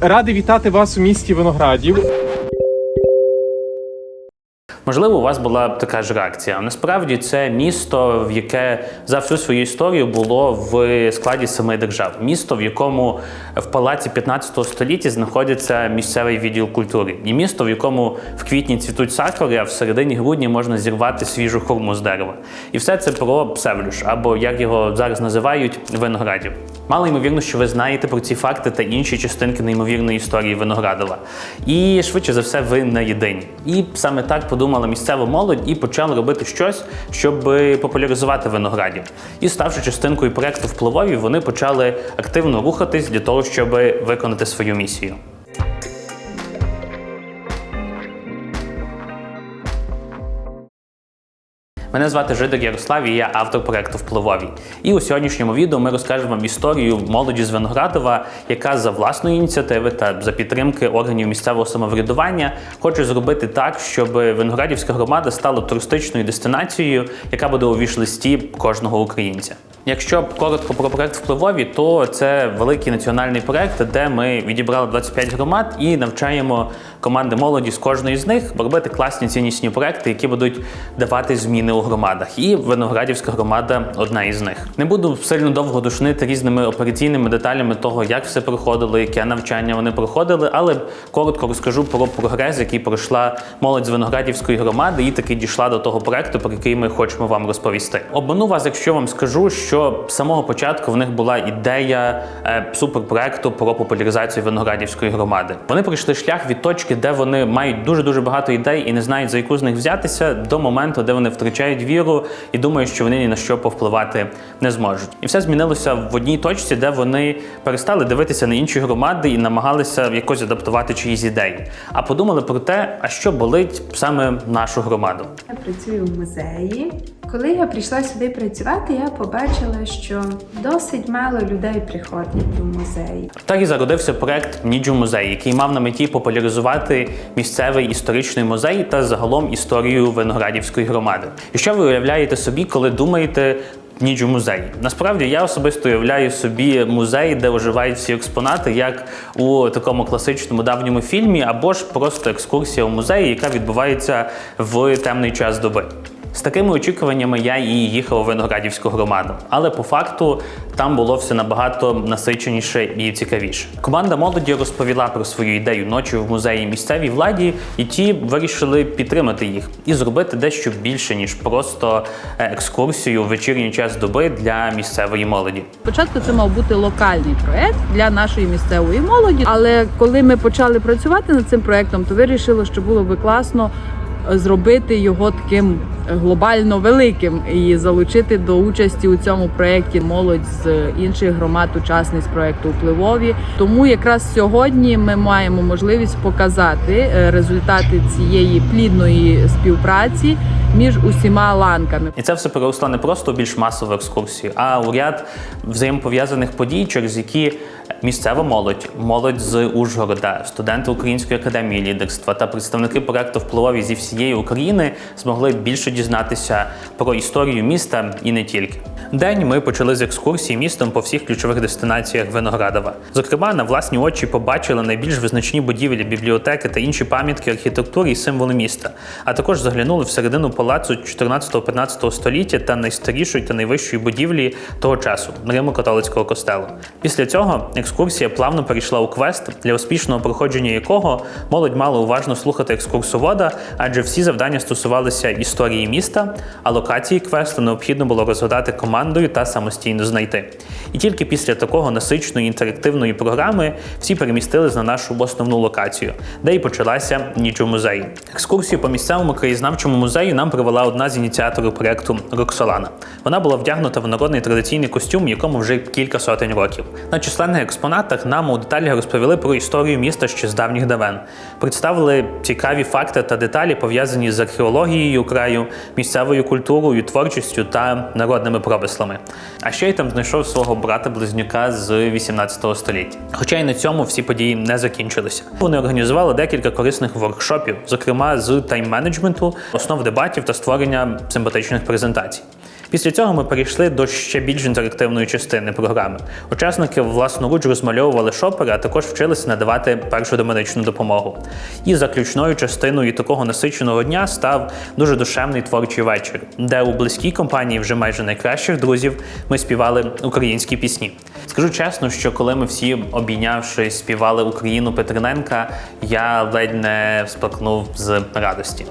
Радий вітати вас у місті Виноградів. Можливо, у вас була б така ж реакція. Насправді це місто, в яке за всю свою історію було в складі семи держав. Місто, в якому в палаці 15 століття знаходиться місцевий відділ культури, і місто, в якому в квітні цвітуть сакури, а в середині грудня можна зірвати свіжу хурму з дерева. І все це про Псевлюш, або як його зараз називають, виноградів. Мало ймовірно, що ви знаєте про ці факти та інші частинки неймовірної історії Виноградова. І швидше за все, ви не єдині. І саме так подумала місцеву молодь і почали робити щось, щоб популяризувати виноградів. І ставши частинкою проекту впливові, вони почали активно рухатись для того, щоб виконати свою місію. Мене звати Жидик Ярослав, і я автор проекту Впливові. І у сьогоднішньому відео ми розкажемо вам історію молоді з Виноградова, яка за власної ініціативи та за підтримки органів місцевого самоврядування хоче зробити так, щоб Виноградівська громада стала туристичною дестинацією, яка буде у вішлисті кожного українця. Якщо коротко про проект впливові, то це великий національний проект, де ми відібрали 25 громад і навчаємо команди молоді з кожної з них робити класні ціннісні проекти, які будуть давати зміни у громадах. І Виноградівська громада одна із них. Не буду сильно довго душнити різними операційними деталями того, як все проходило, яке навчання вони проходили, але коротко розкажу про прогрес, який пройшла молодь з Виноградівської громади, і таки дійшла до того проекту, про який ми хочемо вам розповісти. Обману вас, якщо вам скажу, що з самого початку в них була ідея е, суперпроекту про популяризацію Виноградівської громади. Вони пройшли шлях від точки, де вони мають дуже дуже багато ідей і не знають за яку з них взятися, до моменту, де вони втрачають віру і думають, що вони ні на що повпливати не зможуть. І все змінилося в одній точці, де вони перестали дивитися на інші громади і намагалися якось адаптувати чиїсь ідеї. А подумали про те, а що болить саме нашу громаду. Я працюю в музеї. Коли я прийшла сюди працювати, я побачила, що досить мало людей приходять до музеї. Так і зародився проект Ніджу музей, який мав на меті популяризувати місцевий історичний музей та загалом історію Виноградівської громади. І що ви уявляєте собі, коли думаєте? Ніджу музей. Насправді я особисто уявляю собі музей, де оживають всі експонати, як у такому класичному давньому фільмі, або ж просто екскурсія у музеї, яка відбувається в темний час доби. З такими очікуваннями я і їхав у Виноградівську громаду, але по факту там було все набагато насиченіше і цікавіше. Команда молоді розповіла про свою ідею ночі в музеї місцевій владі, і ті вирішили підтримати їх і зробити дещо більше ніж просто е, екскурсію в вечірній час доби для місцевої молоді. Спочатку це мав бути локальний проект для нашої місцевої молоді. Але коли ми почали працювати над цим проектом, то вирішили, що було би класно е, зробити його таким глобально великим і залучити до участі у цьому проєкті молодь з інших громад, учасниць проекту впливові. Тому якраз сьогодні ми маємо можливість показати е, результати цієї плідної співпраці між усіма ланками. І це все переросло не просто більш масову екскурсію, а у ряд взаємопов'язаних подій, через які місцева молодь, молодь з Ужгорода, студенти Української академії лідерства та представники проекту впливові зі всієї України змогли більше дізнатися про історію міста і не тільки. День ми почали з екскурсії містом по всіх ключових дестинаціях Виноградова. Зокрема, на власні очі побачили найбільш визначні будівлі, бібліотеки та інші пам'ятки архітектури і символи міста. А також заглянули всередину палацу 14-15 століття та найстарішої та найвищої будівлі того часу Римо-католицького костелу. Після цього екскурсія плавно перейшла у квест, для успішного проходження якого молодь мала уважно слухати екскурсовода, адже всі завдання стосувалися історії міста, а локації квесту необхідно було розгадати командою та самостійно знайти. І тільки після такого насиченої інтерактивної програми всі перемістились на нашу основну локацію, де і почалася ніч у музеї. Екскурсію по місцевому краєзнавчому музею нам провела одна з ініціаторів проекту Роксолана. Вона була вдягнута в народний традиційний костюм, якому вже кілька сотень років. На численних експонатах нам у деталях розповіли про історію міста ще з давніх давен, представили цікаві факти та деталі, пов'язані з археологією краю, місцевою культурою, творчістю та народними промислами. А ще й там знайшов свого брата-близнюка з 18 століття. Хоча й на цьому всі події не закінчилися. Вони організували декілька корисних воркшопів, зокрема з тайм-менеджменту, основ дебатів та створення симпатичних презентацій. Після цього ми перейшли до ще більш інтерактивної частини програми. Учасники власноруч розмальовували шопери, а також вчилися надавати першу домедичну допомогу. І заключною частиною такого насиченого дня став дуже душевний творчий вечір, де у близькій компанії вже майже найкращих друзів ми співали українські пісні. Скажу чесно, що коли ми всі обійнявшись співали Україну Петриненка, я ледь не сплакнув з радості.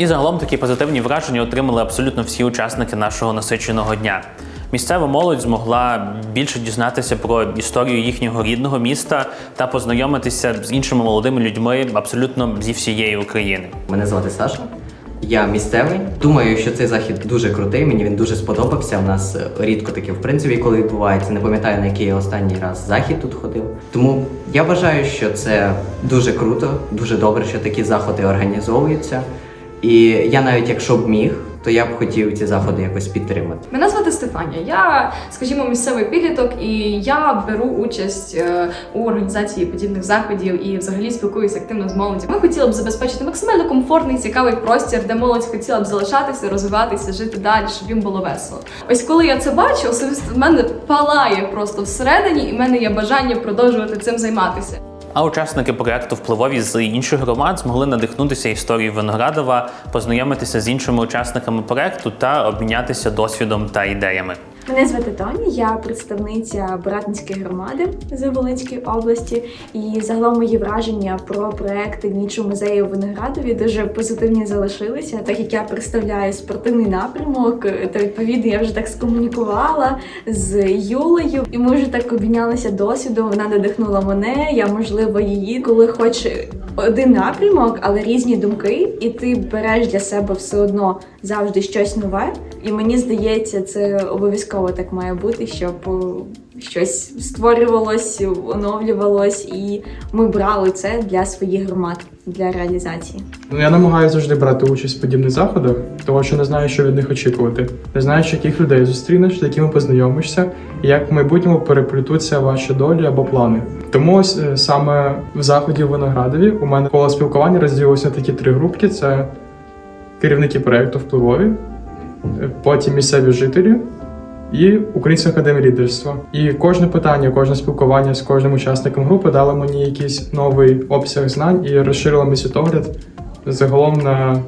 І загалом такі позитивні враження отримали абсолютно всі учасники нашого насиченого дня. Місцева молодь змогла більше дізнатися про історію їхнього рідного міста та познайомитися з іншими молодими людьми абсолютно зі всієї України. Мене звати Саша. Я місцевий. Думаю, що цей захід дуже крутий. Мені він дуже сподобався. У нас е, рідко таке в принципі, коли відбувається. Не пам'ятаю на який я останній раз захід тут ходив. Тому я вважаю, що це дуже круто, дуже добре, що такі заходи організовуються. І я навіть якщо б міг, то я б хотів ці заходи якось підтримати. Мене звати Стефанія. Я, скажімо, місцевий підліток, і я беру участь е, у організації подібних заходів і взагалі спілкуюся активно з молоддю. Ми хотіли б забезпечити максимально комфортний, цікавий простір, де молодь хотіла б залишатися, розвиватися, жити далі, щоб їм було весело. Ось коли я це бачу, особисто в мене палає просто всередині, і в мене є бажання продовжувати цим займатися. А учасники проекту впливові з інших громад змогли надихнутися історією Виноградова, познайомитися з іншими учасниками проекту та обмінятися досвідом та ідеями. Мене звати Тоня, я представниця Братницької громади з Волинської області. І загалом мої враження про проекти Ніч у музеї Виноградові дуже позитивні залишилися, так як я представляю спортивний напрямок, то відповідно я вже так скомунікувала з Юлею, і ми вже так обмінялися досвідом. Вона надихнула мене, я можливо її, коли хоч один напрямок, але різні думки, і ти береш для себе все одно завжди щось нове. І мені здається, це обов'язково так має бути, щоб е, щось створювалось, оновлювалось, і ми брали це для своїх громад для реалізації. Ну, я намагаюся завжди брати участь в подібних заходах, тому що не знаю, що від них очікувати. Не знаєш, яких людей зустрінеш, з якими познайомишся, і як в майбутньому переплетуться ваші долі або плани. Тому ось е, саме в заході в Виноградові у мене коло спілкування розділилося такі три групки: це керівники проєкту впливові, потім місцеві жителі. І Українська академія лідерства. І кожне питання, кожне спілкування з кожним учасником групи дало мені якийсь новий обсяг знань і розширило мій світогляд загалом на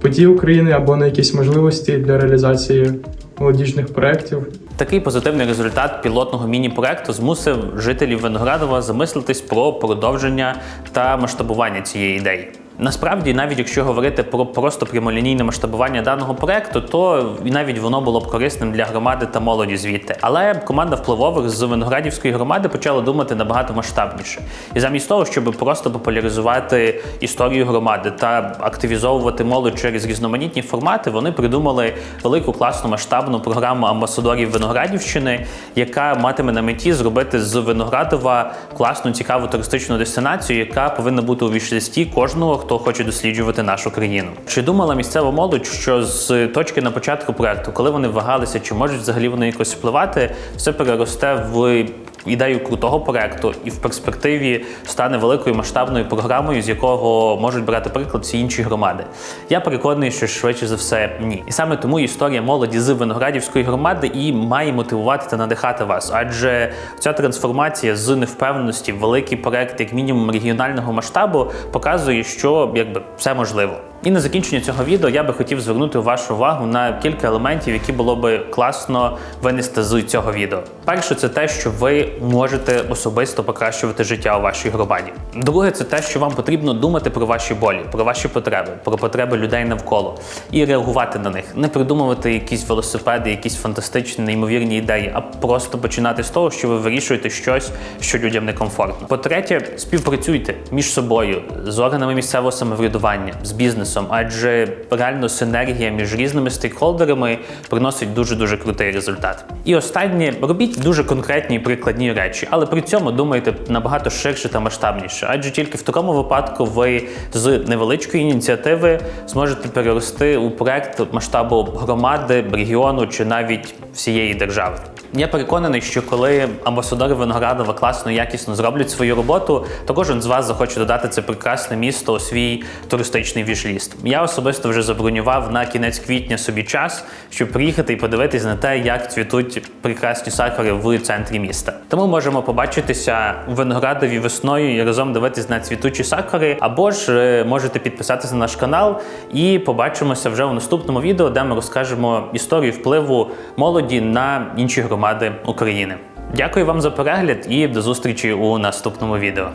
події України або на якісь можливості для реалізації молодіжних проєктів. Такий позитивний результат пілотного міні-проекту змусив жителів Виноградова замислитись про продовження та масштабування цієї ідеї. Насправді, навіть якщо говорити про просто прямолінійне масштабування даного проекту, то навіть воно було б корисним для громади та молоді звідти. Але команда впливових з Виноградівської громади почала думати набагато масштабніше. І замість того, щоб просто популяризувати історію громади та активізовувати молодь через різноманітні формати, вони придумали велику класну масштабну програму амбасадорів Виноградівщини, яка матиме на меті зробити з Виноградова класну цікаву туристичну дестинацію, яка повинна бути у вішлісті кожного, хто хоче досліджувати нашу країну. Чи думала місцева молодь, що з точки на початку проекту, коли вони вагалися, чи можуть взагалі вони якось впливати, все переросте в ідею крутого проекту і в перспективі стане великою масштабною програмою, з якого можуть брати приклад всі інші громади. Я переконаний, що швидше за все ні. І саме тому історія молоді з Виноградівської громади і має мотивувати та надихати вас, адже ця трансформація з невпевненості в великий проект, як мінімум регіонального масштабу, показує, що якби все можливо. І на закінчення цього відео я би хотів звернути вашу увагу на кілька елементів, які було би класно винести з цього відео. Перше, це те, що ви можете особисто покращувати життя у вашій громаді. Друге, це те, що вам потрібно думати про ваші болі, про ваші потреби, про потреби людей навколо і реагувати на них, не придумувати якісь велосипеди, якісь фантастичні, неймовірні ідеї, а просто починати з того, що ви вирішуєте щось, що людям некомфортно. По-третє, співпрацюйте між собою з органами місцевого самоврядування, з бізнесом, адже реально синергія між різними стейкхолдерами приносить дуже дуже крутий результат. І останнє робіть дуже конкретні прикладні речі, але при цьому думайте набагато ширше та масштабніше, адже тільки в такому випадку ви з невеличкої ініціативи зможете перерости у проект масштабу громади, регіону чи навіть всієї держави. Я переконаний, що коли амбасадори Виноградова класно, якісно зроблять свою роботу, то кожен з вас захоче додати це прекрасне місто у свій туристичний вішліст. Я особисто вже забронював на кінець квітня собі час, щоб приїхати і подивитись на те, як цвітуть прекрасні сакури в центрі міста. Тому можемо побачитися у Виноградові весною і разом дивитись на цвітучі сакури, або ж е, можете підписатися на наш канал і побачимося вже у наступному відео, де ми розкажемо історію впливу молоді на інші громади України. Дякую вам за перегляд і до зустрічі у наступному відео.